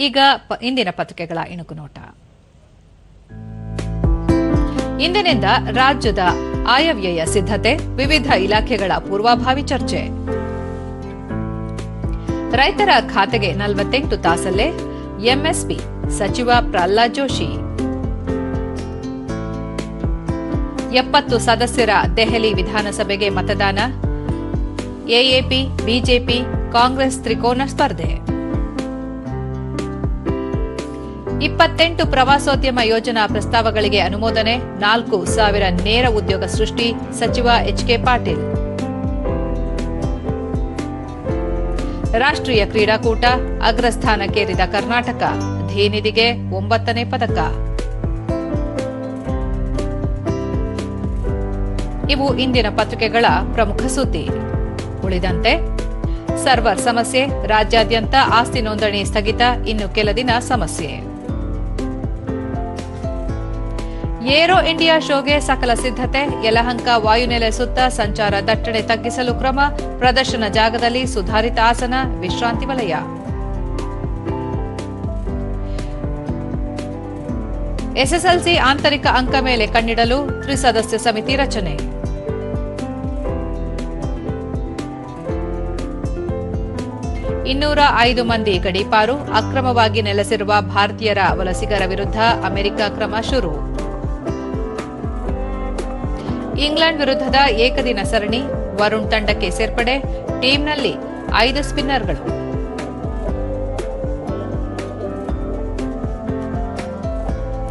ಈಗ ಇಂದಿನ ಪತ್ರಿಕೆಗಳ ಇಣುಕು ನೋಟ ಇಂದಿನಿಂದ ರಾಜ್ಯದ ಆಯವ್ಯಯ ಸಿದ್ಧತೆ, ವಿವಿಧ ಇಲಾಖೆಗಳ ಪೂರ್ವಭಾವಿ ಚರ್ಚೆ. ರೈತರ ಖಾತೆಗೆ ನಲವತ್ತೆಂಟು ತಾಸಲ್ಲೇ ಎಂಎಸ್ಪಿ ಸಚಿವ ಪ್ರಹ್ಲಾದ್ ಜೋಶಿ. ಎಪ್ಪತ್ತು ಸದಸ್ಯರ ದೆಹಲಿ ವಿಧಾನಸಭೆಗೆ ಮತದಾನ, ಎಎಪಿ, ಬಿಜೆಪಿ, ಕಾಂಗ್ರೆಸ್ ತ್ರಿಕೋನ ಸ್ಪರ್ಧೆ. ಇಪ್ಪತ್ತೆಂಟು ಪ್ರವಾಸೋದ್ಯಮ ಯೋಜನಾ ಪ್ರಸ್ತಾವಗಳಿಗೆ ಅನುಮೋದನೆ, ನಾಲ್ಕು ಸಾವಿರ ನೇರ ಉದ್ಯೋಗ ಸೃಷ್ಟಿ, ಸಚಿವ ಎಚ್ಕೆ ಪಾಟೀಲ್. ರಾಷ್ಟ್ರೀಯ ಕ್ರೀಡಾಕೂಟ, ಅಗ್ರಸ್ಥಾನಕ್ಕೇರಿದ ಕರ್ನಾಟಕ, ಧೀನಿಧಿಗೆ ಒಂಬತ್ತನೇ ಪದಕ. ಇವು ಇಂದಿನ ಪತ್ರಿಕೆಗಳ ಪ್ರಮುಖ ಸುದ್ದಿ. ಉಳಿದಂತೆ, ಸರ್ವರ್ ಸಮಸ್ಯೆ, ರಾಜ್ಯಾದ್ಯಂತ ಆಸ್ತಿ ನೋಂದಣಿ ಸ್ಥಗಿತ, ಇನ್ನು ಕೆಲ ದಿನ ಸಮಸ್ಯೆ. ಏರೋ ಇಂಡಿಯಾ ಶೋಗೆ ಸಕಲ ಸಿದ್ಧತೆ. ಯಲಹಂಕ ವಾಯುನೆಲೆ ಸುತ್ತ ಸಂಚಾರ ದಟ್ಟಣೆ ತಗ್ಗಿಸಲು ಕ್ರಮ. ಪ್ರದರ್ಶನ ಜಾಗದಲ್ಲಿ ಸುಧಾರಿತ ಆಸನ, ವಿಶ್ರಾಂತಿ ವಲಯ. ಎಸ್ಎಸ್ಎಲ್ಸಿ ಆಂತರಿಕ ಅಂಕ ಮೇಲೆ ಕಣ್ಣಿಡಲು ತ್ರಿಸದಸ್ಯ ಸಮಿತಿ ರಚನೆ. ಇನ್ನೂರ ಐದು ಮಂದಿ ಗಡೀಪಾರು ಅಕ್ರಮವಾಗಿ ನೆಲೆಸಿರುವ ಭಾರತೀಯರ ವಲಸಿಗರ ವಿರುದ್ಧ ಅಮೆರಿಕ ಕ್ರಮ ಶುರು. ಇಂಗ್ಲೆಂಡ್ ವಿರುದ್ಧದ ಏಕದಿನ ಸರಣಿ ವರುಣ್ ತಂಡಕ್ಕೆ ಸೇರ್ಪಡೆ. ಟೀಮ್ನಲ್ಲಿ ಐದು ಸ್ಪಿನ್ನರ್ಗಳು.